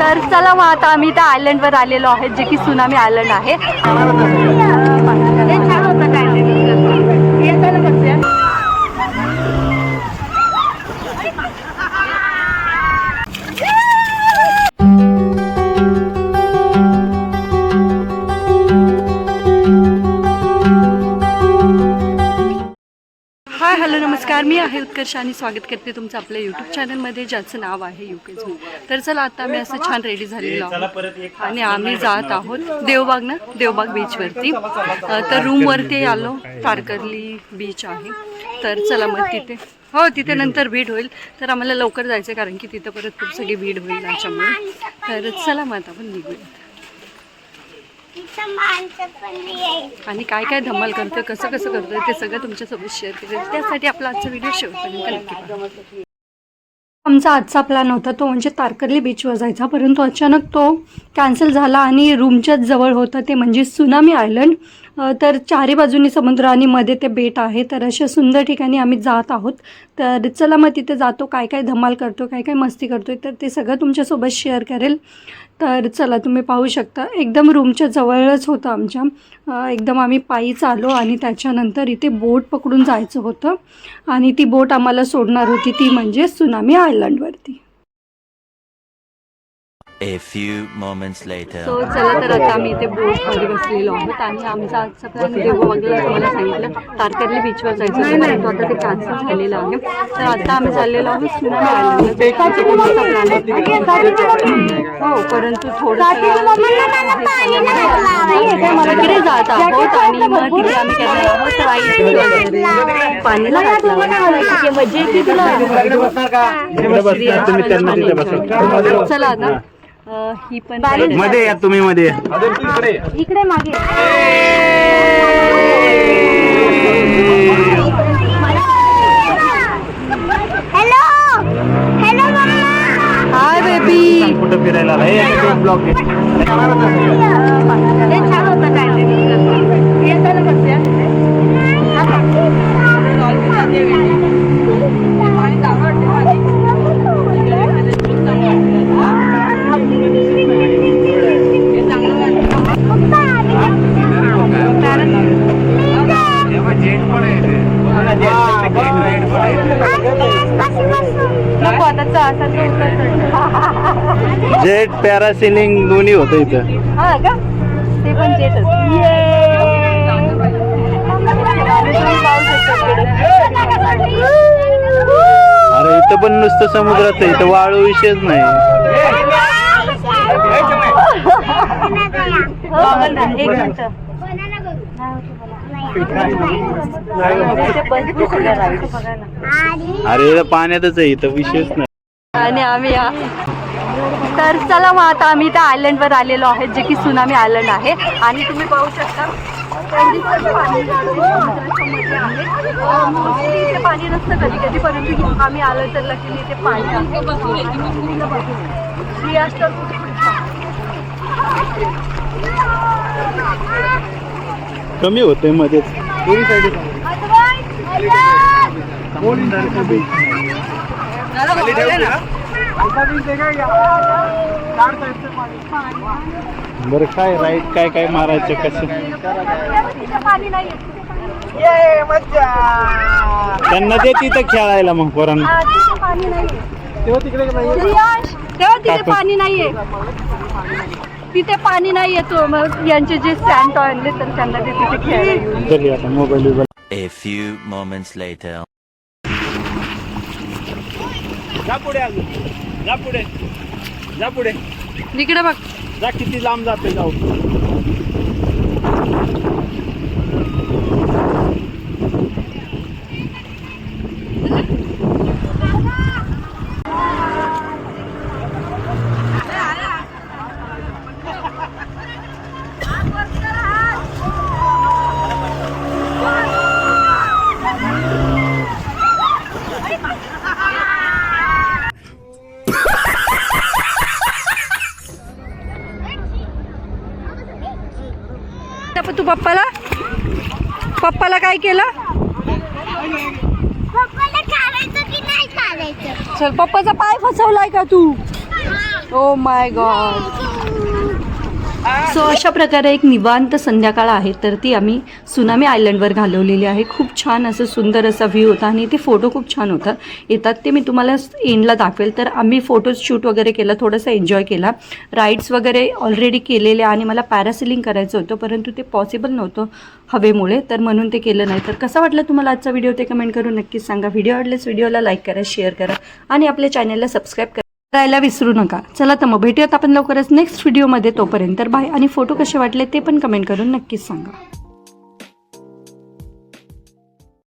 तर चला मग आता आम्ही त्या आयलंडवर आलेलो आहे जे की सुनामी आयलंड आहे. नमस्कार मी आहे उत्कर्ष आणि स्वागत करते तुमचं आपल्या यूट्यूब चॅनलमध्ये ज्याचं नाव आहे युकेज तर चला आता आम्ही असं छान रेडी झालेलो आहोत. आणि आम्ही जात आहोत देवबाग ना देवबाग बीचवरती तर रूमवरती आलो. तारकर्ली बीच आहे. तर चला मग तिथे. हो तिथे नंतर भीड होईल. तर आम्हाला लवकर जायचं आहे कारण की तिथं परत खूप सगळी भीड होईल त्याच्यामुळे तर चला मग आता आपण निघूया इथं माणसं पण आहे आणि काय काय धमाल करतं कसं कसं करतं ते सगळं तुमच्यासोबत शेअर केलं त्यासाठी आपला आजचा व्हिडिओ शेवटपर्यंत नक्की आमचा आजचा प्लॅन होता तो म्हणजे तारकर्ली बीचवर जायचा. परंतु अचानक तो कॅन्सल झाला आणि रूमच्याच जवळ होतं ते म्हणजे सुनामी आयलंड तर चारी बाजूनी समुद्र आणि मध्ये ते बेट आहे. तर अशा सुंदर ठिकाणी आम्ही जात आहोत. तर चला मग तिथे जातो काय काय धमाल करतो काय काय मस्ती करतो तर ते सगळं तुमच्यासोबत शेअर करेल. तर चला तुम्ही पाहू शकता. एकदम रूमच्या जवळच होतं आमच्या. एकदम आम्ही पायी चालो आणि त्याच्यानंतर इथे बोट पकडून जायचं होतं. आणि ती बोट आम्हाला सोडणार होती. ती म्हणजे सुनामी आयलंडवर A few moments later. So चला तर आता आम्ही इथे बोटमध्ये बसलेलो आहोत आणि आमचा आजचा प्लॅन देवबागला तुम्हाला सांगितलं तारकर्ली बीचवर जायचं होतं, परंतु आता ते कॅन्सल झालेलं आहे. तर आता आम्ही चाललेलो आहोत आयलंडला प्लॅन हो. परंतु थोडंसं तिकडे जात आहोत आणि मग तिथे आम्ही करणार आहोत राईड पाणीला लावायचा. मजा येते तुला चला आता. ही पण मध्ये या तुम्ही मध्ये. या. इकडे मागे. Hello hello mama hi baby कुठं फिरायला? हे ब्लॉक नको आता चा- आता तो उतरतोय. जेट पॅरासिलिंग दोन्ही होतं इथं. हा का? ते पण जेटच अरे इथं पण नुसतं समुद्रात आहे. इथं वाळू विषयच नाही. एक मिनिट. अरे इथं पाण्यातच आहे. इथं विषयच नाही. आणि आम्ही या. तर चला मग आता आम्ही त्या आयलंडवर आलेलो आहे जे की सुनामी आयलंड आहे. आणि तुम्ही पाहू शकता मध्ये इथे पाणी नसतं कधी कधी परंतु आम्ही आलो तर लकीली इथे पाणी कुठे कमी होतंय मध्येच. दोन्ही साईड बरं काय राईट काय काय मारायचं कसं? त्यांना ते तिथं खेळायला मग पोरांना. तिथे पाणी नाहीये. तेव्हा तिथे. पाणी नाहीये. तिथे पाणी नाही येतो मग यांचे जे सँड आणले तर त्यांना ते तिथे खेळायला mobile A few moments later. जा पुढे अजून. जा पुढे. जा पुढे. इकडे बघ. जा किती लांब जाते जाऊ. आता तू पप्पाला? पप्पाला काय केलं? चल पप्पाचा पाय फसवलाय का तू? ओ माय गॉड सो अशा प्रकारे एक निवांत संध्याकाळ आहे. तर ती आम्ही सुनामी आयलंडवर घालवलेली आहे. खूप छान असं सुंदर असा व्ह्यू होता आणि ते फोटो खूप छान होतात येतात ते मी तुम्हाला एंडला दाखवेल. तर आम्ही फोटो शूट वगैरे केला थोडंसं एन्जॉय केला. राईड्स वगैरे ऑलरेडी केलेले आणि मला पॅरासिलिंग करायचं होतं परंतु ते पॉसिबल नव्हतं हवेमुळे. तर म्हणून ते केलं नाही. तर कसा वाटला तुम्हाला आजचा व्हिडिओ? ते कमेंट करून नक्कीच सांगा. व्हिडिओ आवडल्यास व्हिडिओला लाईक करा शेअर करा आणि आपल्या चॅनलला सबस्क्राईब करा. करायला विसरू नका. चला तर मग भेटूयात आपण लवकरच नेक्स्ट व्हिडिओमध्ये तोपर्यंत बाय आणि फोटो कसे वाटले ते पण कमेंट करून नक्कीच सांगा.